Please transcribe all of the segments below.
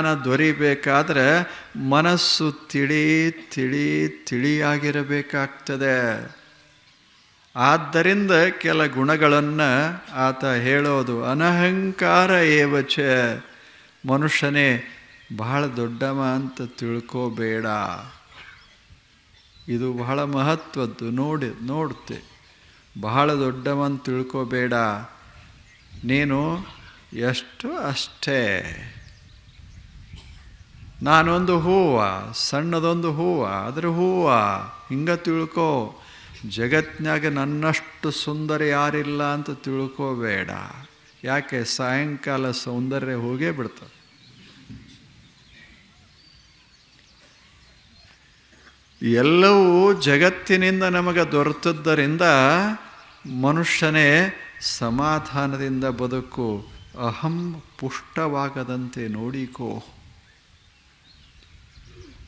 ಜ್ಞಾನ ದೊರಿಬೇಕಾದ್ರೆ ಮನಸ್ಸು ತಿಳಿ ತಿಳಿ ತಿಳಿಯಾಗಿರಬೇಕಾಗ್ತದೆ. ಆದ್ದರಿಂದ ಕೆಲ ಗುಣಗಳನ್ನು ಆತ ಹೇಳೋದು, ಅನಹಂಕಾರ ಏವಚ, ಮನುಷ್ಯನೇ, ಬಹಳ ದೊಡ್ಡವ ಅಂತ ತಿಳ್ಕೋಬೇಡ. ಇದು ಬಹಳ ಮಹತ್ವದ್ದು, ನೋಡಿ, ನೋಡ್ತೆ. ಬಹಳ ದೊಡ್ಡವಂತ ತಿಳ್ಕೋಬೇಡ. ನೀನು ಎಷ್ಟು ಅಷ್ಟೇ. ನಾನೊಂದು ಹೂವ, ಸಣ್ಣದೊಂದು ಹೂವ, ಆದರೆ ಹೂವ ಹಿಂಗೆ ತಿಳ್ಕೋ. ಜಗತ್ನಾಗ ನನ್ನಷ್ಟು ಸುಂದರ ಯಾರಿಲ್ಲ ಅಂತ ತಿಳ್ಕೋಬೇಡ ಯಾಕೆ? ಸಾಯಂಕಾಲ ಸೌಂದರ್ಯ ಹೋಗೇ ಬಿಡ್ತದೆ. ಎಲ್ಲವೂ ಜಗತ್ತಿನಿಂದ ನಮಗೆ ದೊರೆತದ್ದರಿಂದ ಮನುಷ್ಯನೇ ಸಮಾಧಾನದಿಂದ ಬದುಕು ಅಹಂ ಪುಷ್ಟವಾಗದಂತೆ ನೋಡಿಕೋ.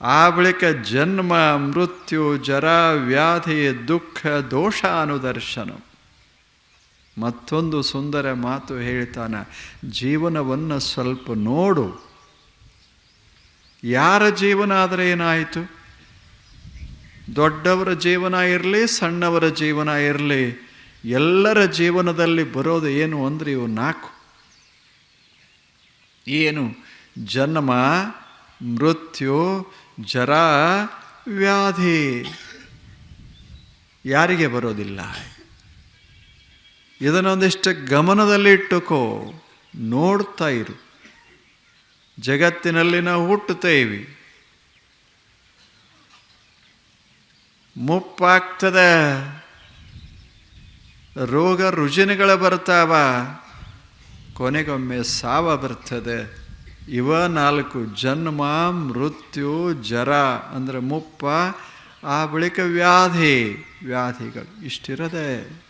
ಆ ಬಳಿಕ ಜನ್ಮ, ಮೃತ್ಯು, ಜರ, ವ್ಯಾಧಿ, ದುಃಖ, ದೋಷ ಅನುದರ್ಶನ. ಮತ್ತೊಂದು ಸುಂದರ ಮಾತು ಹೇಳ್ತಾನ, ಜೀವನವನ್ನು ಸ್ವಲ್ಪ ನೋಡು. ಯಾರ ಜೀವನ ಆದರೆ ಏನಾಯಿತು? ದೊಡ್ಡವರ ಜೀವನ ಇರಲಿ, ಸಣ್ಣವರ ಜೀವನ ಇರಲಿ, ಎಲ್ಲರ ಜೀವನದಲ್ಲಿ ಬರೋದು ಏನು ಅಂದರೆ ಇವು ನಾಲ್ಕು. ಏನು? ಜನ್ಮ, ಮೃತ್ಯು ಜರ ವ್ಯಾಧಿ. ಯಾರಿಗೆ ಬರೋದಿಲ್ಲ? ಇದನ್ನೊಂದಿಷ್ಟು ಗಮನದಲ್ಲಿ ಇಟ್ಟುಕೋ ನೋಡ್ತಾ ಇರು. ಜಗತ್ತಿನಲ್ಲಿ ನಾವು ಹುಟ್ಟುತ್ತೇವೆ ಮುಪ್ಪಾಗ್ತದೆ. ರೋಗ ರುಜಿನಗಳು ಬರ್ತಾವ, ಕೊನೆಗೊಮ್ಮೆ ಸಾವ ಬರ್ತದೆ. ಇವ ನಾಲ್ಕು ಜನ್ಮ, ಮೃತ್ಯು, ಜರ ಅಂದರೆ ಮುಪ್ಪ, ಆ ಬಳಿಕ ವ್ಯಾಧಿ, ವ್ಯಾಧಿಗಳು ಇಷ್ಟಿರದೆ.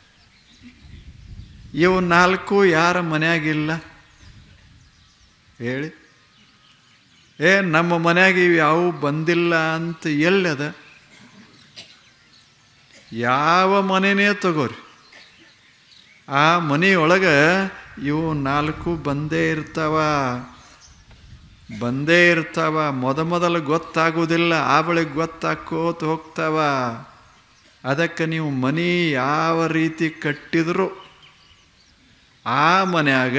ಇವು ನಾಲ್ಕು ಯಾರ ಮನೆಯಾಗಿಲ್ಲ? ಹೇಳಿ. ಏ, ನಮ್ಮ ಮನೆಯಾಗ ಇವು ಯಾವ ಬಂದಿಲ್ಲ ಅಂತ ಎಲ್ಲದ ಯಾವ ಮನೆನೇ ತಗೋರಿ. ಆ ಮನೆಯೊಳಗೆ ಇವು ನಾಲ್ಕು ಬಂದೇ ಇರ್ತಾವ. ಬಂದೇ ಇರ್ತಾವ, ಮೊದ ಮೊದಲು ಗೊತ್ತಾಗುವುದಿಲ್ಲ, ಆ ಬಳಿಗೆ ಗೊತ್ತಾಕೋತ ಹೋಗ್ತಾವ. ಅದಕ್ಕೆ ನೀವು ಮನೆ ಯಾವ ರೀತಿ ಕಟ್ಟಿದ್ರು ಆ ಮನೆಯಾಗ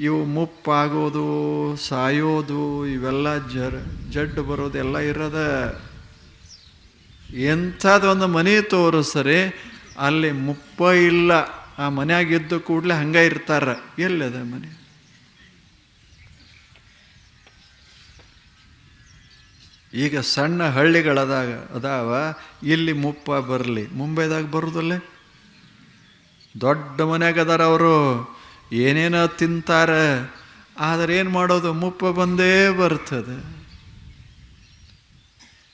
ಇವು ಮುಪ್ಪಾಗೋದು, ಸಾಯೋದು, ಇವೆಲ್ಲ ಜರ್, ಜಡ್ಡು ಬರೋದು ಎಲ್ಲ ಇರದ. ಎಂಥದೊಂದು ಮನೆ ತೋರಿಸ್ರಿ ಅಲ್ಲಿ ಮುಪ್ಪ ಇಲ್ಲ. ಆ ಮನೆಯಾಗಿದ್ದು ಕೂಡಲೇ ಹಂಗೆ ಇರ್ತಾರ. ಎಲ್ಲದ ಮನೆ? ಈಗ ಸಣ್ಣ ಹಳ್ಳಿಗಳದಾಗ ಅದಾವ, ಇಲ್ಲಿ ಮುಪ್ಪ ಬರಲಿ. ಮುಂಬೈದಾಗ ಬರೋದಲ್ಲೇ? ದೊಡ್ಡ ಮನ್ಯಾಗ ಅದಾರ ಅವರು. ಏನೇನೋ ತಿಂತಾರೆ, ಆದರೆ ಏನು ಮಾಡೋದು? ಮುಪ್ಪ ಬಂದೇ ಬರ್ತದೆ.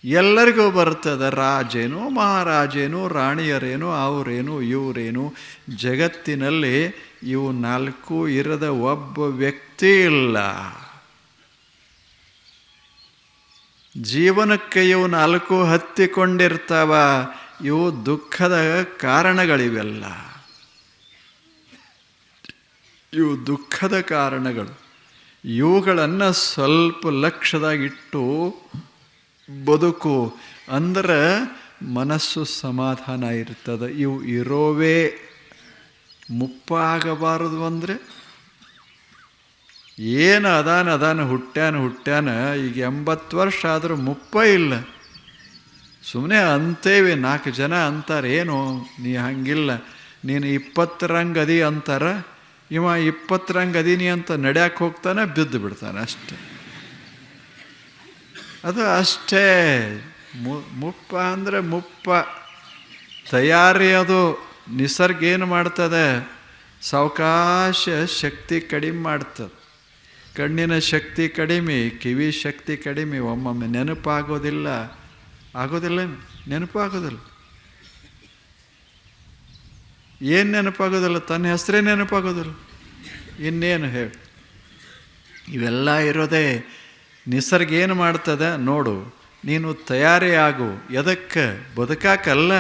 ಎಲ್ಲರಿಗೂ ಬರ್ತದೆ. ರಾಜೇನು ಮಹಾರಾಜೇನು, ರಾಣಿಯರೇನು, ಅವರೇನು, ಇವರೇನು. ಜಗತ್ತಿನಲ್ಲಿ ಇವು ನಾಲ್ಕು ಇರದ ಒಬ್ಬ ವ್ಯಕ್ತಿ ಇಲ್ಲ. ಜೀವನಕ್ಕೆ ಇವು ನಾಲ್ಕು ಹತ್ತಿಕೊಂಡಿರ್ತಾವ, ಇವು ದುಃಖದ ಕಾರಣಗಳಿವೆಲ್ಲ. ಇವು ದುಃಖದ ಕಾರಣಗಳು. ಇವುಗಳನ್ನು ಸ್ವಲ್ಪ ಲಕ್ಷ್ಯದಾಗಿಟ್ಟು ಬದುಕು. ಅಂದ್ರೆ ಮನಸ್ಸು ಸಮಾಧಾನ ಇರ್ತದೆ. ಇವು ಇರೋವೇ ಮುಪ್ಪಾಗಬಾರದು ಅಂದರೆ ಏನು ಅದಾನ ಅದಾನ ಹುಟ್ಟ್ಯಾನ ಹುಟ್ಟ್ಯಾನ ಈಗ ಎಂಬತ್ತು ವರ್ಷ ಆದರೂ ಮುಪ್ಪ ಇಲ್ಲ. ಸುಮ್ಮನೆ ಅಂತೇವೆ, ನಾಲ್ಕು ಜನ ಅಂತಾರೆ, ಏನು, ನೀ ಹಂಗಿಲ್ಲ. ನೀನು ಇಪ್ಪತ್ತರಂಗೆ ಅದಿ ಅಂತಾರ. ಇವ ಇಪ್ಪತ್ತರಂಗೆ ಅದೀನಿ ಅಂತ ನಡ್ಯಾಕೆ ಹೋಗ್ತಾನೆ, ಬಿದ್ದು ಬಿಡ್ತಾನೆ ಅಷ್ಟೆ. ಅದು ಅಷ್ಟೇ. ಮುಪ್ಪ ಅಂದರೆ ಮುಪ್ಪ. ತಯಾರಿ ಅದು, ನಿಸರ್ಗ ಏನು ಮಾಡ್ತದೆ? ಸಾವಕಾಶ ಶಕ್ತಿ ಕಡಿಮೆ ಮಾಡ್ತದೆ. ಕಣ್ಣಿನ ಶಕ್ತಿ ಕಡಿಮೆ, ಕಿವಿ ಶಕ್ತಿ ಕಡಿಮೆ, ಒಮ್ಮೊಮ್ಮೆ ನೆನಪಾಗೋದಿಲ್ಲ. ಆಗೋದಿಲ್ಲ ನೆನಪಾಗೋದಿಲ್ಲ. ಏನು ನೆನಪಾಗೋದಿಲ್ಲ? ತನ್ನ ಹೆಸರೇ ನೆನಪಾಗೋದಿಲ್ಲ. ಇನ್ನೇನು ಹೇಳಿ? ಇವೆಲ್ಲ ಇರೋದೇ ನಿಸರ್ಗ ಏನು ಮಾಡ್ತದೆ? ನೋಡು, ನೀನು ತಯಾರಿ ಆಗು ಎದಕ್ಕೆ? ಬದುಕಾಕಲ್ಲ.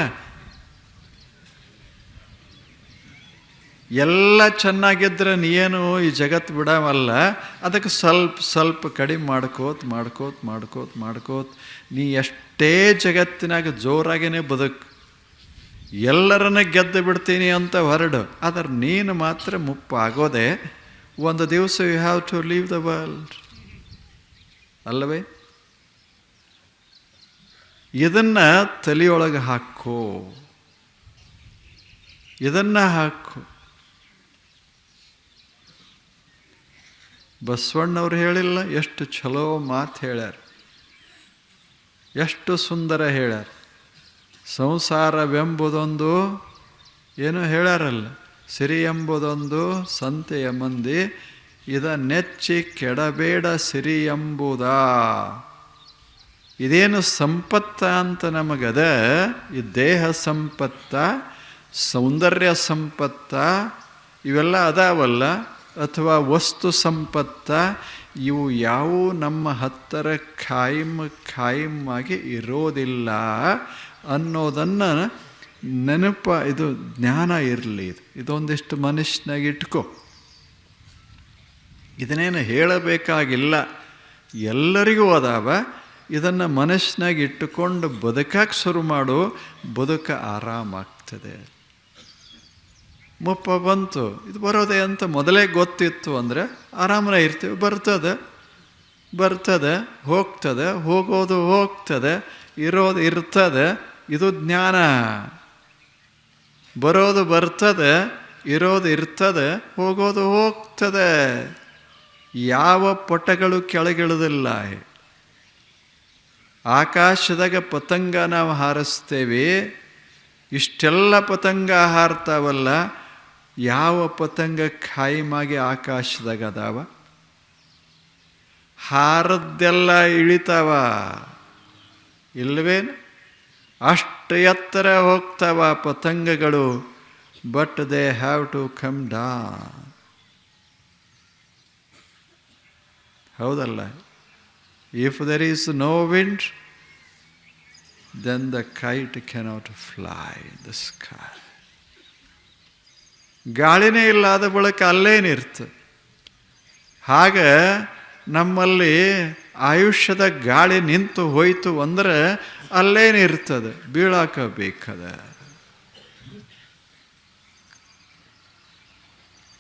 ಎಲ್ಲ ಚೆನ್ನಾಗಿದ್ರೆ ನೀನು ಈ ಜಗತ್ತು ಬಿಡವಲ್ಲ. ಅದಕ್ಕೆ ಸ್ವಲ್ಪ ಸ್ವಲ್ಪ ಕಡಿಮೆ ಮಾಡ್ಕೋತ್, ಮಾಡ್ಕೋತ ಮಾಡ್ಕೋತ್, ಮಾಡ್ಕೋತ. ನೀ ಎಷ್ಟೇ ಜಗತ್ತಿನಾಗ ಜೋರಾಗಿನೇ ಬದುಕು. ಎಲ್ಲರನ್ನ ಗೆದ್ದು ಬಿಡ್ತೀನಿ ಅಂತ ಹೊರಡು. ಆದರೆ ನೀನು ಮಾತ್ರ ಮುಪ್ಪು ಆಗೋದೆ ಒಂದು ದಿವಸ you have to leave the world ಅಲ್ಲವೇ? ಇದನ್ನು ತಲೆಯೊಳಗೆ ಹಾಕೋ. ಇದನ್ನು ಹಾಕು. ಬಸವಣ್ಣವ್ರು ಹೇಳಿಲ್ಲ, ಎಷ್ಟು ಛಲೋ ಮಾತು ಹೇಳ್ಯಾರ. ಎಷ್ಟು ಸುಂದರ ಹೇಳ್ಯಾರ. ಸಂಸಾರವೆಂಬುದೊಂದು ಏನು ಹೇಳ್ಯಾರಲ್ಲ, ಸಿರಿ ಎಂಬುದೊಂದು ಸಂತೆಯ ಮಂದಿ, ಇದ ನೆಚ್ಚಿ ಕೆಡಬೇಡ ಸಿರಿ ಎಂಬುದ. ಇದೇನು ಸಂಪತ್ತ ಅಂತ ನಮಗದ, ಈ ದೇಹ ಸಂಪತ್ತ, ಸೌಂದರ್ಯ ಸಂಪತ್ತ, ಇವೆಲ್ಲ ಅದಾವಲ್ಲ. ಅಥವಾ ವಸ್ತು ಸಂಪತ್ತ, ಇವು ಯಾವೂ ನಮ್ಮ ಹತ್ತರ ಖಾಯಿಮ್ ಆಗಿ ಇರೋದಿಲ್ಲ ಅನ್ನೋದನ್ನು ನೆನಪ, ಇದು ಜ್ಞಾನ ಇರಲಿ. ಇದು ಇದೊಂದಿಷ್ಟು ಮನುಷ್ಯನಾಗ ಇಟ್ಕೋ. ಇದನ್ನೇನು ಹೇಳಬೇಕಾಗಿಲ್ಲ. ಎಲ್ಲರಿಗೂ ಅದಾವ. ಇದನ್ನು ಮನಸ್ಸಿನಾಗಿ ಇಟ್ಟುಕೊಂಡು ಬದುಕಕ್ಕೆ ಶುರು ಮಾಡು. ಬದುಕ ಆರಾಮಾಗ್ತದೆ ಮುಪ್ಪ ಬಂತು. ಇದು ಬರೋದೆ ಅಂತ ಮೊದಲೇ ಗೊತ್ತಿತ್ತು ಅಂದರೆ ಆರಾಮನೇ ಇರ್ತೀವಿ. ಬರ್ತದೆ. ಬರ್ತದೆ, ಹೋಗ್ತದೆ. ಹೋಗೋದು ಹೋಗ್ತದೆ. ಇರೋದು ಇರ್ತದೆ. ಇದು ಜ್ಞಾನ. ಬರೋದು ಬರ್ತದೆ, ಇರೋದು ಇರ್ತದೆ, ಹೋಗೋದು ಹೋಗ್ತದೆ. ಯಾವ ಪಟಗಳು ಕೆಳಗಿಳಿದಿಲ್ಲ. ಆಕಾಶದಾಗ ಪತಂಗ ನಾವು ಹಾರಿಸ್ತೇವೆ. ಇಷ್ಟೆಲ್ಲ ಪತಂಗ ಹಾರ್ತಾವಲ್ಲ ಯಾವ ಪತಂಗ ಖಾಯಿಮಾಗಿ ಆಕಾಶದಾಗ ಅದಾವ ಹಾರದ್ದೆಲ್ಲ ಇಳಿತಾವ. ಇಲ್ವೇನು ಅಷ್ಟು ಎತ್ತರ ಹೋಗ್ತಾವ ಪತಂಗಗಳು. But they have to come down ಹೌದಲ್ಲ? If there is no wind then the kite cannot fly the sky ಗಾಳಿನೇ ಇಲ್ಲದ ಬಳಿಕ ಅಲ್ಲೇನಿರ್ತು ಹಾಗ ನಮ್ಮಲ್ಲಿ ಆಯುಷ್ಯದ ಗಾಳಿ ನಿಂತು ಹೋಯಿತು ಅಂದ್ರೆ ಅಲ್ಲೇನಿರ್ತದೆ ಬೀಳಾಕ ಬೇಕದ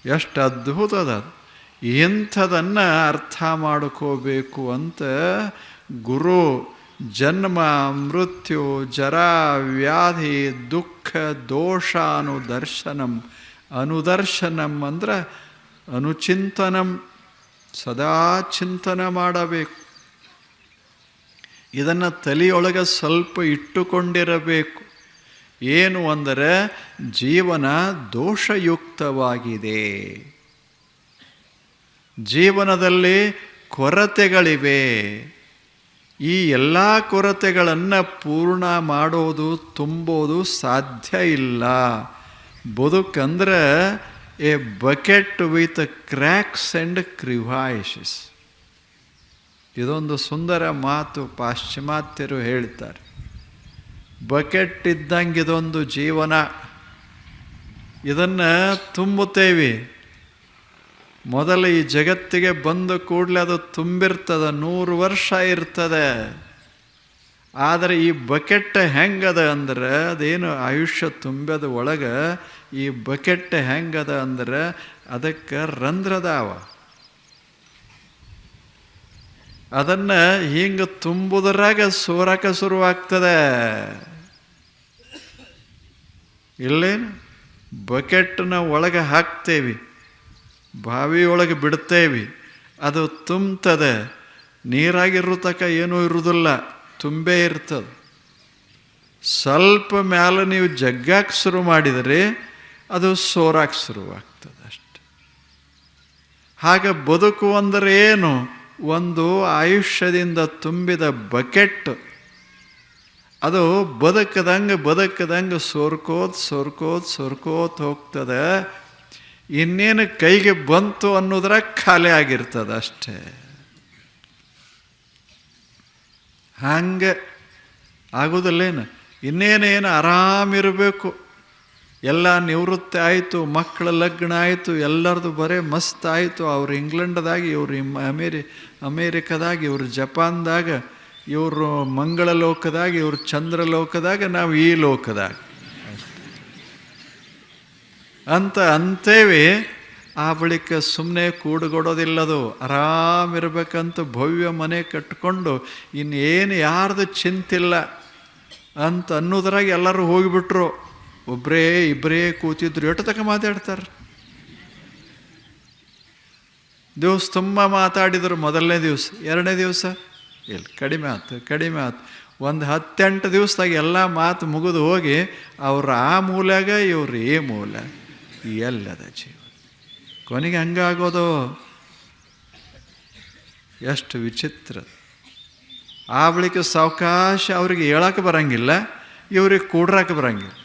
ಎಷ್ಟು ಅದ್ಭುತ ಅದ ಇಂಥದನ್ನು ಅರ್ಥ ಮಾಡ್ಕೋಬೇಕು ಅಂತ ಗುರು ಜನ್ಮ, ಮೃತ್ಯು, ಜರ, ವ್ಯಾಧಿ, ದುಃಖ ದೋಷಾನು ಅನುದರ್ಶನಂ ಅನುದರ್ಶನಂ ಅಂದ್ರೆ ಅನುಚಿಂತನಂ, ಸದಾ ಚಿಂತನೆ ಮಾಡಬೇಕು. ಇದನ್ನು ತಲೆಯೊಳಗೆ ಸ್ವಲ್ಪ ಇಟ್ಟುಕೊಂಡಿರಬೇಕು. ಏನು ಅಂದರೆ ಜೀವನ ದೋಷಯುಕ್ತವಾಗಿದೆ. ಜೀವನದಲ್ಲಿ ಕೊರತೆಗಳಿವೆ. ಈ ಎಲ್ಲ ಕೊರತೆಗಳನ್ನು ಪೂರ್ಣ ಮಾಡೋದು, ತುಂಬೋದು ಸಾಧ್ಯ ಇಲ್ಲ. ಬದುಕಂದ್ರೆ a bucket with cracks and crevices ಇದೊಂದು ಸುಂದರ ಮಾತು ಪಾಶ್ಚಿಮಾತ್ಯರು ಹೇಳ್ತಾರೆ. ಬಕೆಟ್ ಇದ್ದಂಗೆ ಇದೊಂದು ಜೀವನ. ಇದನ್ನು ತುಂಬುತ್ತೇವೆ. ಮೊದಲು ಈ ಜಗತ್ತಿಗೆ ಬಂದ ಕೂಡಲೇ ಅದು ತುಂಬಿರ್ತದೆ, ನೂರು ವರ್ಷ ಇರ್ತದೆ. ಆದರೆ ಈ ಬಕೆಟ್ ಹೆಂಗದ ಅಂದ್ರೆ ಅದೇನು ಆಯುಷ್ಯ ತುಂಬಿದ ಒಳಗೆ ಈ ಬಕೆಟ್ ಹೆಂಗದ ಅಂದ್ರೆ ಅದಕ್ಕೆ ರಂಧ್ರದಾವ ಅದನ್ನು ಹಿಂಗೆ ತುಂಬುದ್ರಾಗ ಸೋರಕ ಶುರುವಾಗ್ತದೆ. ಇಲ್ಲೇನು? ಬಕೆಟ್ನ ಒಳಗೆ ಹಾಕ್ತೇವಿ ಒಳಗೆ ಬಿಡ್ತೇವಿ, ಅದು ತುಂಬ್ತದೆ. ನೀರಾಗಿರೋ ತಕ ಏನೂ ಇರುವುದಿಲ್ಲ ತುಂಬೇ ಇರ್ತದೆ. ಸ್ವಲ್ಪ ಮ್ಯಾಲೆ ನೀವು ಜಗ್ಗಾಕ್ ಶುರು ಮಾಡಿದರೆ ಅದು ಸೋರಾಕ್ ಶುರುವಾಗ್ತದೆ ಅಷ್ಟೆ. ಹಾಗೆ ಬದುಕು ಅಂದರೆ ಏನು? ಒಂದು ಆಯುಷ್ಯದಿಂದ ತುಂಬಿದ ಬಕೆಟ್. ಅದು ಬದುಕದಂಗೆ ಬದುಕದಂಗೆ ಸೋರ್ಕೋತ್ ಸೋರ್ಕೋತ್ ಸೋರ್ಕೋತ್ ಹೋಗ್ತದೆ. ಇನ್ನೇನು ಕೈಗೆ ಬಂತು ಅನ್ನೋದ್ರ ಖಾಲಿ ಆಗಿರ್ತದೆ ಅಷ್ಟೇ. ಹಂಗೆ ಆಗೋದಲ್ಲೇನು? ಇನ್ನೇನೇನು ಆರಾಮಿರಬೇಕು? ಎಲ್ಲ ನಿವೃತ್ತಿ ಆಯಿತು, ಮಕ್ಕಳ ಲಗ್ನ ಆಯಿತು, ಎಲ್ಲರದು ಬರೇ ಮಸ್ತ್ ಆಯಿತು. ಅವ್ರು ಇಂಗ್ಲೆಂಡ್ದಾಗಿ, ಇವರು ಅಮೇರಿ, ಅಮೇರಿಕದಾಗ, ಇವರು ಜಪಾನ್ದಾಗ, ಇವರು ಮಂಗಳ ಲೋಕದಾಗ ಇವರು ಚಂದ್ರ ಲೋಕದಾಗ ನಾವು ಈ ಲೋಕದಾಗ. ಅಂತ ಅಂತೇವಿ, ಆ ಬಳಿಕ ಸುಮ್ಮನೆ ಕೂಡುಗೊಡೋದಿಲ್ಲದು. ಆರಾಮಿರ್ಬೇಕಂತ ಭವ್ಯ ಮನೆ ಕಟ್ಕೊಂಡು ಇನ್ನೇನು ಯಾರ್ದು ಚಿಂತಿಲ್ಲ ಅಂತ ಅನ್ನೋದ್ರಾಗ ಎಲ್ಲರೂ ಹೋಗಿಬಿಟ್ರು. ಒಬ್ಬರೇ ಇಬ್ಬರೇ ಕೂತಿದ್ರು ಎಷ್ಟು ತಕ ಮಾತಾಡ್ತಾರೆ? ದಿವಸ ತುಂಬ ಮಾತಾಡಿದರು. ಮೊದಲನೇ ದಿವಸ, ಎರಡನೇ ದಿವಸ? ಇಲ್ಲ, ಕಡಿಮೆ ಆಯ್ತು ಕಡಿಮೆ ಆಯ್ತು ಒಂದು ಹತ್ತೆಂಟು ದಿವಸದಾಗ ಎಲ್ಲ ಮಾತು ಮುಗಿದು ಹೋಗಿ, ಅವ್ರ ಆ ಮೂಲಾಗ ಇವ್ರು ಈ ಮೂಲ ಎಲ್ಲದ ಜೀವ. ಕೊನೆಗೆ ಹಂಗಾಗೋದು? ಎಷ್ಟು ವಿಚಿತ್ರ. ಆ ಬಳಿಕ ಸಾವಕಾಶ ಅವ್ರಿಗೆ ಹೇಳಕ್ಕೆ ಬರಂಗಿಲ್ಲ, ಇವ್ರಿಗೆ ಕೂಡ್ರಕ್ಕೆ ಬರಂಗಿಲ್ಲ.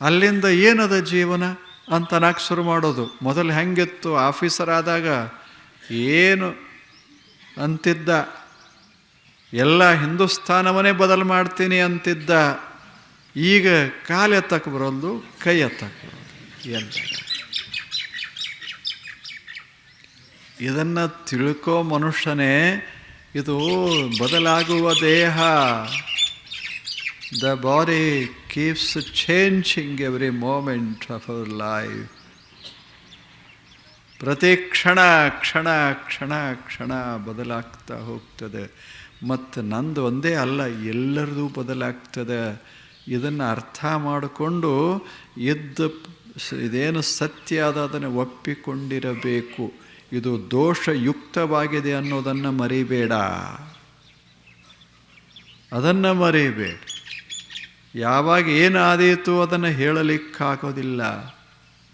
ಅಲ್ಲಿಂದ ಏನದ ಜೀವನ ಅಂತ ನಾಲ್ಕು ಶುರು ಮಾಡೋದು. ಮೊದಲು ಹೆಂಗಿತ್ತು? ಆಫೀಸರ್ ಆದಾಗ ಏನು ಅಂತಿದ್ದ? ಎಲ್ಲ ಹಿಂದೂಸ್ತಾನವನ್ನೇ ಬದಲು ಮಾಡ್ತೀನಿ ಅಂತಿದ್ದ. ಈಗ ಕಾಲು ಎತ್ತಕ್ಕೆ ಬರೋದು ಕೈ ಎತ್ತಕ್ಕೆ ಬರೋದು ಇದನ್ನು ತಿಳ್ಕೋ ಮನುಷ್ಯನೇ, ಇದು ಬದಲಾಗುವ ದೇಹ. The body keeps changing every moment of our life ಪ್ರತಿ ಕ್ಷಣ ಕ್ಷಣ ಕ್ಷಣ ಕ್ಷಣ ಬದಲಾಗ್ತಾ ಹೋಗ್ತದೆ. ಮತ್ತು ನಂದು ಒಂದೇ ಅಲ್ಲ, ಎಲ್ಲರದು ಬದಲಾಗ್ತದೆ. ಇದನ್ನು ಅರ್ಥ ಮಾಡಿಕೊಂಡು ಇದ್ದ ಇದೇನು ಸತ್ಯ ಅದ ಅದನ್ನು ಒಪ್ಪಿಕೊಂಡಿರಬೇಕು. ಇದು ದೋಷಯುಕ್ತವಾಗಿದೆ ಅನ್ನೋದನ್ನು ಮರಿಬೇಡ. ಅದನ್ನು ಮರಿಬೇಡ. ಯಾವಾಗ ಏನಾದೀತು ಅದನ್ನು ಹೇಳಲಿಕ್ಕಾಗೋದಿಲ್ಲ.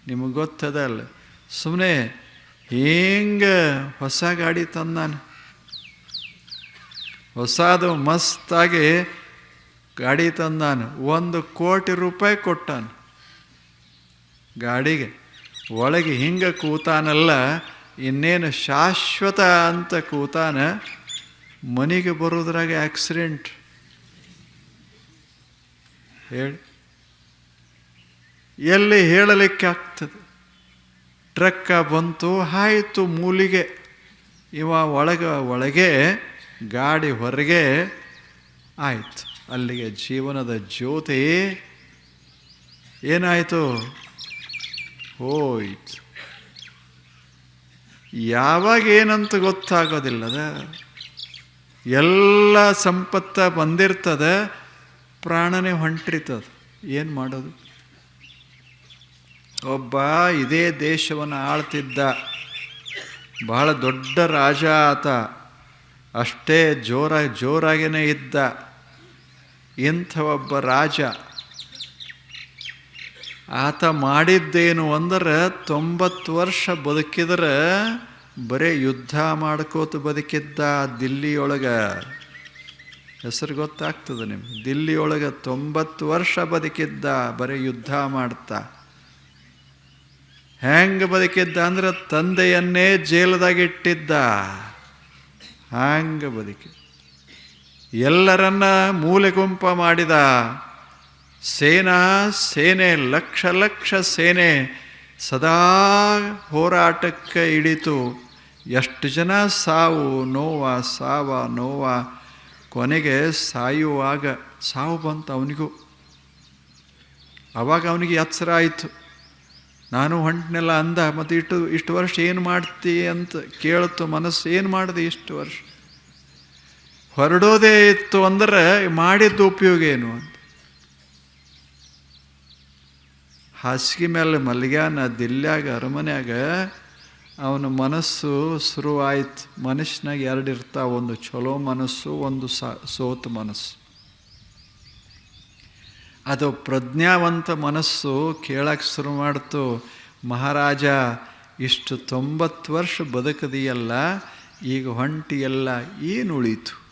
ನಿಮಗೆ ಗೊತ್ತದಲ್ಲ ಸುಮ್ಮನೆ ಹಿಂಗೆ ಹೊಸ ಗಾಡಿ ತಂದಾನೆ. ಹೊಸದು ಮಸ್ತಾಗಿ ಗಾಡಿ ತಂದಾನು. ಒಂದು ಕೋಟಿ ರೂಪಾಯಿ ಕೊಟ್ಟಾನು. ಗಾಡಿಗೆ. ಒಳಗೆ ಹಿಂಗೆ ಕೂತಾನಲ್ಲ, ಇನ್ನೇನು ಶಾಶ್ವತ ಅಂತ ಕೂತಾನ, ಮನೆಗೆ ಬರೋದ್ರಾಗೆ ಆಕ್ಸಿಡೆಂಟ್ ಹೇಳಿ. ಎಲ್ಲಿ ಹೇಳಲಿಕ್ಕೆ ಆಗ್ತದೆ? ಟ್ರಕ್ಕ ಬಂತು ಆಯಿತು ಮೂಲಿಗೆ. ಇವ ಒಳಗ, ಒಳಗೆ, ಗಾಡಿ ಹೊರಗೆ ಆಯಿತು. ಅಲ್ಲಿಗೆ ಜೀವನದ ಜ್ಯೋತಿ ಏನಾಯಿತು? ಹೋಯ್ತು. ಯಾವಾಗ ಏನಂತ ಗೊತ್ತಾಗೋದಿಲ್ಲದ? ಎಲ್ಲ ಸಂಪತ್ತ ಬಂದಿರ್ತದ ಪ್ರಾಣನೇ ಹೊಂಟ್ರಿತದು ಏನು ಮಾಡೋದು? ಒಬ್ಬ ಇದೇ ದೇಶವನ್ನು ಆಳ್ತಿದ್ದ ಬಹಳ ದೊಡ್ಡ ರಾಜ ಆತ, ಅಷ್ಟೇ ಜೋರ ಜೋರಾಗೇ ಇದ್ದ ಇಂಥ ಒಬ್ಬ ರಾಜ. ಆತ ಮಾಡಿದ್ದೇನು ಅಂದ್ರೆ ತೊಂಬತ್ತು ವರ್ಷ ಬದುಕಿದ್ರೆ ಬರೇ ಯುದ್ಧ ಮಾಡ್ಕೋತ ಬದುಕಿದ್ದ ದಿಲ್ಲಿಯೊಳಗೆ. ಹೆಸರು ಗೊತ್ತಾಗ್ತದೆ ನಿಮ್ಗೆ. ದಿಲ್ಲಿಯೊಳಗೆ ತೊಂಬತ್ತು ವರ್ಷ ಬದುಕಿದ್ದ, ಬರೀ ಯುದ್ಧ ಮಾಡ್ತಾ. ಹೆಂಗೆ ಬದುಕಿದ್ದ ಅಂದ್ರೆ ತಂದೆಯನ್ನೇ ಜೇಲದಾಗಿಟ್ಟಿದ್ದ ಹಂಗೆ ಬದುಕಿ ಎಲ್ಲರನ್ನ ಮೂಲೆ ಗುಂಪ ಮಾಡಿದ. ಸೇನಾ ಸೇನೆ, ಲಕ್ಷ ಲಕ್ಷ ಸೇನೆ ಸದಾ ಹೋರಾಟಕ್ಕೆ ಇಳಿತು. ಎಷ್ಟು ಜನ ಸಾವು, ನೋವ, ಸಾವ, ನೋವ ಕೊನೆಗೆ ಸಾಯುವಾಗ ಸಾವು ಬಂತು ಅವನಿಗೂ. ಅವಾಗ ಅವನಿಗೆ ಎಚ್ಚರ ಆಯಿತು. ನಾನು ಹೊಂಟನೆಲ್ಲ ಅಂದ, ಮತ್ತು ಇಷ್ಟು ಇಷ್ಟು ವರ್ಷ ಏನು ಮಾಡ್ತಿ ಅಂತ ಕೇಳ್ತು ಮನಸ್ಸು, ಏನು ಮಾಡಿದೆ ಇಷ್ಟು ವರ್ಷ? ಹೊರಡೋದೇ ಇತ್ತು ಅಂದರೆ ಮಾಡಿದ್ದು ಉಪಯೋಗ ಏನು ಅಂತ. ಹಾಸಿಗೆ ಮೇಲೆ ಮಲ್ಗ್ಯಾನ, ದಿಲ್ಯಾಗ, ಅರಮನ್ಯಾಗ ಅವನ ಮನಸ್ಸು ಶುರುವಾಯ್ತು. ಮನುಷ್ಯನಾಗ ಎರಡು ಇರ್ತಾವ ಒಂದು ಚಲೋ ಮನಸ್ಸು, ಒಂದು ಸೋತ ಮನಸ್ಸು. ಅದು ಪ್ರಜ್ಞಾವಂತ ಮನಸ್ಸು ಕೇಳಕ್ಕೆ ಶುರು ಮಾಡ್ತು. ಮಹಾರಾಜ, ಇಷ್ಟು ತೊಂಬತ್ತು ವರ್ಷ ಬದುಕದಿಯಲ್ಲ, ಈಗ ಹೊಂಟಿಯಲ್ಲ ಏನು ಉಳೀತು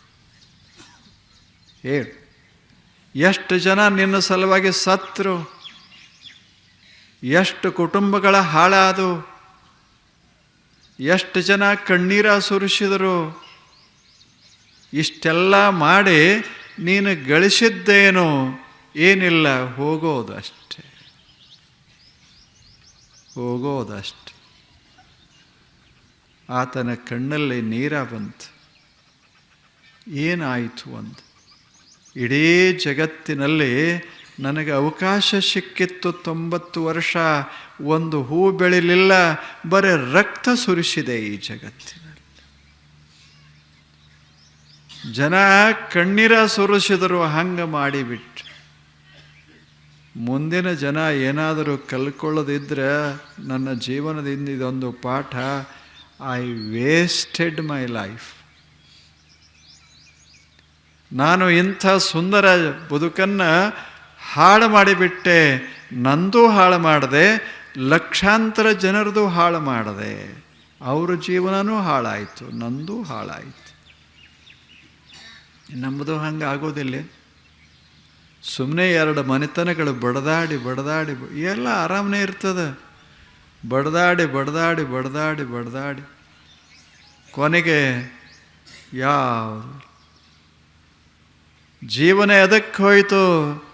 ಹೇಳು. ಎಷ್ಟು ಜನ ನಿನ್ನ ಸಲುವಾಗಿ ಸತ್ರು? ಎಷ್ಟು ಕುಟುಂಬಗಳ ಹಾಳಾದು ಎಷ್ಟು ಜನ ಕಣ್ಣೀರ ಸುರಿಸಿದರು? ಇಷ್ಟೆಲ್ಲ ಮಾಡಿ ನೀನು ಗಳಿಸಿದ್ದೇನು? ಏನಿಲ್ಲ, ಹೋಗೋದಷ್ಟೆ. ಹೋಗೋದಷ್ಟೆ. ಆತನ ಕಣ್ಣಲ್ಲಿ ನೀರ ಬಂತು. ಏನಾಯಿತು ಅಂತ ಇಡೀ ಜಗತ್ತಿನಲ್ಲಿ ನನಗೆ ಅವಕಾಶ ಸಿಕ್ಕಿತ್ತು ತೊಂಬತ್ತು ವರ್ಷ. ಒಂದು ಹೂ ಬೆಳಿಲಿಲ್ಲ. ಬರೀ ರಕ್ತ ಸುರಿಸಿದೆ ಈ ಜಗತ್ತಿನಲ್ಲಿ. ಜನ ಕಣ್ಣೀರ ಸುರಿಸಿದರು ಹಂಗೆ ಮಾಡಿಬಿಟ್ರು. ಮುಂದಿನ ಜನ ಏನಾದರೂ ಕಲ್ಕೊಳ್ಳೋದಿದ್ರೆ ನನ್ನ ಜೀವನದಿಂದ ಇದೊಂದು ಪಾಠ ಐ ವೇಸ್ಟೆಡ್ ಮೈ ಲೈಫ್ ನಾನು ಇಂಥ ಸುಂದರ ಬದುಕನ್ನು ಹಾಳು ಮಾಡಿಬಿಟ್ಟೆ, ನಂದು ಹಾಳು ಮಾಡಿದೆ, ಲಕ್ಷಾಂತರ ಜನರದು ಹಾಳು ಮಾಡಿದೆ, ಅವರ ಜೀವನನೂ ಹಾಳಾಯಿತು, ನಂದು ಹಾಳಾಯಿತು. ನಮ್ಮದು ಹಂಗೆ ಆಗೋದಿಲ್ಲ. ಸುಮ್ಮನೆ ಎರಡು ಮನೆತನಗಳು ಬಡದಾಡಿ ಬಡದಾಡಿ ಎಲ್ಲ ಆರಾಮನೇ ಇರ್ತದೆ. ಬಡದಾಡಿ ಬಡದಾಡಿ ಬಡದಾಡಿ ಬಡದಾಡಿ. ಕೊನೆಗೆ ಯಾವ ಜೀವನ ಎದಕ್ಕೆ ಹೋಯ್ತು.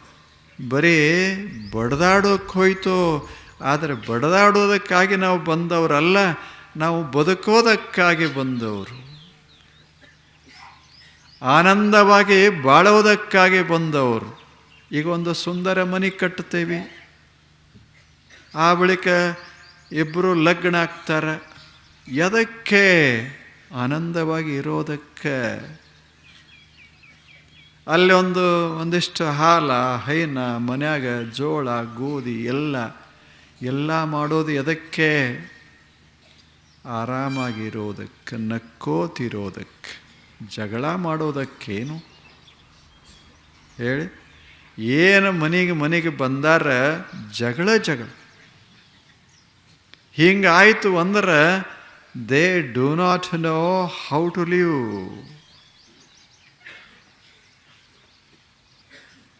ಬರೀ ಬಡದಾಡೋಕ್ಕೆ ಹೋಯ್ತು, ಆದರೆ ಬಡದಾಡೋದಕ್ಕಾಗಿ ನಾವು ಬಂದವರಲ್ಲ, ನಾವು ಬದುಕೋದಕ್ಕಾಗಿ ಬಂದವರು. ಆನಂದವಾಗಿ ಬಾಳೋದಕ್ಕಾಗಿ ಬಂದವರು. ಈಗ ಒಂದು ಸುಂದರ ಮನೆ ಕಟ್ಟುತ್ತೇವೆ. ಆ ಬಳಿಕ ಇಬ್ಬರು ಲಗ್ನ ಆಗ್ತಾರೆ. ಎದಕ್ಕೆ ಆನಂದವಾಗಿ ಇರೋದಕ್ಕೆ. ಅಲ್ಲಿ ಒಂದು, ಒಂದಿಷ್ಟು ಹಾಲ, ಹೈನ, ಮನ್ಯಾಗ ಜೋಳ, ಗೋಧಿ, ಎಲ್ಲ ಎಲ್ಲ ಮಾಡೋದು ಎದಕ್ಕೆ? ಆರಾಮಾಗಿರೋದಕ್ಕೆ, ನಕ್ಕೋತಿರೋದಕ್ಕೆ, ಜಗಳ ಮಾಡೋದಕ್ಕೇನು? ಹೇಳಿ. ಏನು ಮನೆಗೆ ಮನೆಗೆ ಬಂದಾರ, ಜಗಳ ಜಗಳ. ಹಿಂಗಾಯಿತು ಅಂದ್ರೆ they do not know how to live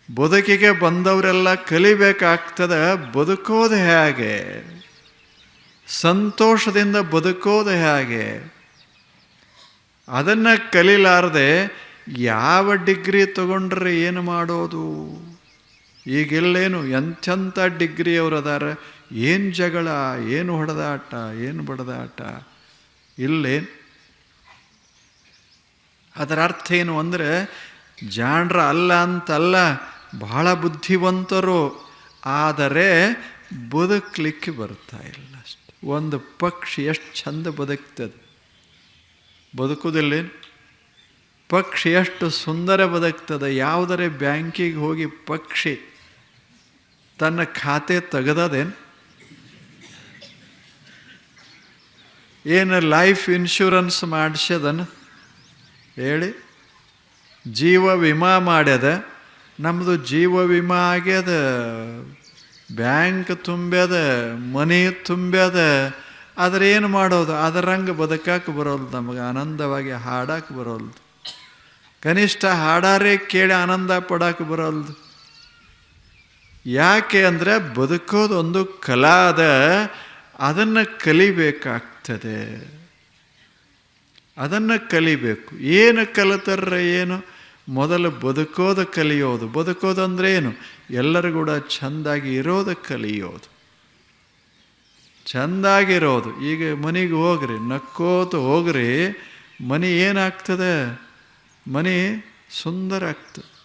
ಬದುಕಿಗೆ ಬಂದವರೆಲ್ಲ ಕಲಿಬೇಕಾಗ್ತದೆ, ಬದುಕೋದು ಹೇಗೆ? ಸಂತೋಷದಿಂದ ಬದುಕೋದು ಹೇಗೆ? ಅದನ್ನು ಕಲಿಲಾರದೆ ಯಾವ ಡಿಗ್ರಿ ತಗೊಂಡ್ರೆ ಏನು ಮಾಡೋದು? ಈಗೆಲ್ಲೇನು ಎಂಥೆಂಥ ಡಿಗ್ರಿಯವರು ಅದಾರ ಏನು ಜಗಳ, ಏನು ಹೊಡೆದಾಟ, ಏನು ಬಡದಾಟ? ಇಲ್ಲೇನು ಅದರ ಅರ್ಥ ಏನು ಅಂದರೆ, ಜಾಣ್ರ ಅಲ್ಲ ಅಂತಲ್ಲ ಬಹಳ ಬುದ್ಧಿವಂತರು, ಆದರೆ ಬದುಕಲಿಕ್ಕೆ ಬರ್ತಾ ಇಲ್ಲ ಅಷ್ಟೆ. ಒಂದು ಪಕ್ಷಿ ಎಷ್ಟು ಚಂದ ಬದುಕ್ತದೆ. ಬದುಕುವುದಿಲ್ಲ ಪಕ್ಷಿ ಎಷ್ಟು ಸುಂದರ ಬದುಕ್ತದೆ. ಯಾವುದರೇ ಬ್ಯಾಂಕಿಗೆ ಹೋಗಿ ಪಕ್ಷಿ ತನ್ನ ಖಾತೆ ತೆಗೆದದೇನು? ಏನು ಲೈಫ್ ಇನ್ಶೂರೆನ್ಸ್ ಮಾಡಿಸ್ಯದನ್ನು ಹೇಳಿ. ಜೀವ ವಿಮಾ ಮಾಡ್ಯದ. ನಮ್ಮದು ಜೀವ ವಿಮಾ ಆಗ್ಯದ, ಬ್ಯಾಂಕ್ ತುಂಬ್ಯದ, ಮನೆ ತುಂಬ್ಯದ, ಆದರೆ ಏನು ಮಾಡೋದು? ಅದರಂಗೆ ಬದುಕಕ್ಕೆ ಬರೋಲ್ದು ನಮಗೆ, ಆನಂದವಾಗಿ ಹಾಡಕ್ಕೆ ಬರೋಲ್ದು. ಕನಿಷ್ಠ ಹಾಡಾರೇ ಕೇಳಿ ಆನಂದ ಪಡಕ್ಕೆ ಬರೋಲ್ದು. ಯಾಕೆ ಅಂದರೆ ಬದುಕೋದೊಂದು ಕಲಾ ಅದ, ಅದನ್ನು ಕಲಿಬೇಕಾಗ್ತದೆ. ಅದನ್ನು ಕಲಿಬೇಕು. ಏನು ಕಲಿತರ್ರೆ ಏನು? ಮೊದಲು ಬದುಕೋದು ಕಲಿಯೋದು. ಬದುಕೋದು ಅಂದ್ರೆ ಏನು? ಎಲ್ಲರೂ ಕೂಡ ಚೆಂದಾಗಿ ಇರೋದು ಕಲಿಯೋದು. ಚೆಂದಾಗಿರೋದು. ಈಗ ಮನೆಗೆ ಹೋಗ್ರಿ, ನಕ್ಕೋತ ಹೋಗ್ರಿ, ಮನೆ ಏನಾಗ್ತದೆ? ಮನೆ ಸುಂದರ ಆಗ್ತದೆ.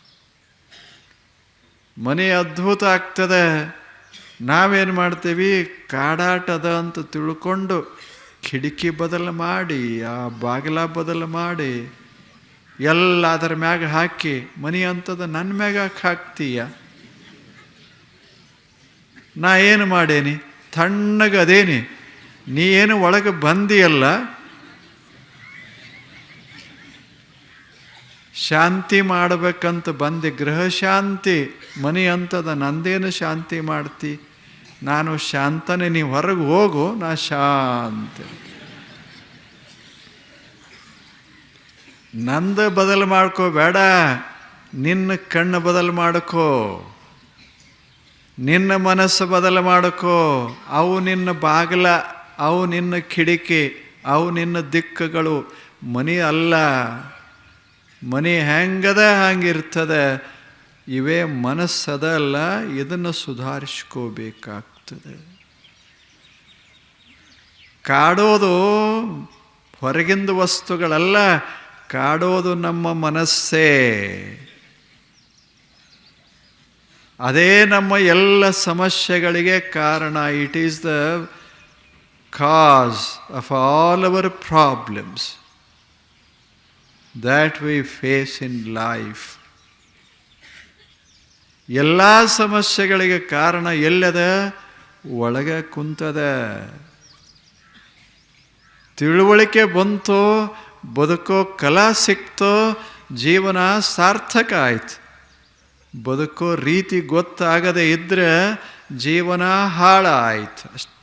ಮನೆ ಅದ್ಭುತ ಆಗ್ತದೆ. ನಾವೇನು ಮಾಡ್ತೀವಿ? ಕಾಡಾಟದ ಅಂತ ತಿಳ್ಕೊಂಡು ಕಿಟಕಿ ಬದಲು ಮಾಡಿ, ಆ ಬಾಗಿಲ ಬದಲು ಮಾಡಿ ಎಲ್ಲ ಅದರ ಮ್ಯಾಗ ಹಾಕಿ, ಮನಿ ಅಂತದ ನನ್ನ ಮ್ಯಾಗ ಹಾಕಿ ಹಾಕ್ತೀಯ? ನಾ ಏನು ಮಾಡೇನಿ? ತಣ್ಣಗೆ ಅದೇನಿ. ನೀ ಏನು ಒಳಗೆ ಬಂದಿಯಲ್ಲ? ಶಾಂತಿ ಮಾಡಬೇಕಂತ ಬಂದೆ. ಗೃಹ ಶಾಂತಿ, ಮನೆ ಅಂತದ ನಂದೇನು ಶಾಂತಿ ಮಾಡ್ತಿ? ನಾನು ಶಾಂತನೇ, ನೀ ಹೊರಗೆ ಹೋಗು, ನಾ ಶಾಂತಿ. ನಂದ ಬದಲು ಮಾಡ್ಕೋ, ಬೇಡ. ನಿನ್ನ ಕಣ್ಣು ಬದಲು ಮಾಡ್ಕೋ. ನಿನ್ನ ಮನಸ್ಸು ಬದಲು ಮಾಡ್ಕೋ. ಅವು ನಿನ್ನ ಬಾಗಿಲ, ಅವು ನಿನ್ನ ಕಿಡಿಕಿ ಅವು ನಿನ್ನ ದಿಕ್ಕುಗಳು. ಮನಿ ಅಲ್ಲ. ಮನಿ ಹೆಂಗದ ಹಂಗಿರ್ತದೆ? ಇವೇ ಮನಸ್ಸದಲ್ಲ ಇದನ್ನು ಸುಧಾರಿಸ್ಕೋಬೇಕಾಗ್ತದೆ. ಕಾಡೋದು ಹೊರಗಿಂದ ವಸ್ತುಗಳಲ್ಲ ಕಾಡೋದು ನಮ್ಮ ಮನಸ್ಸೇ. ಅದೇ ನಮ್ಮ ಎಲ್ಲ ಸಮಸ್ಯೆಗಳಿಗೆ ಕಾರಣ it is the cause of all our problems that we face in life ಎಲ್ಲ ಸಮಸ್ಯೆಗಳಿಗೆ ಕಾರಣ ಎಲ್ಲದ? ಒಳಗೆ ಕುಂತದ. ತಿಳುವಳಿಕೆ ಬಂತು ಬದುಕೋ ಕಲಾ ಸಿಕ್ತೋ ಜೀವನ ಸಾರ್ಥಕ ಆಯ್ತು. ಬದುಕೋ ರೀತಿ ಗೊತ್ತಾಗದೇ ಇದ್ದರೆ ಜೀವನ ಹಾಳ ಆಯ್ತು. ಅಷ್ಟೇ.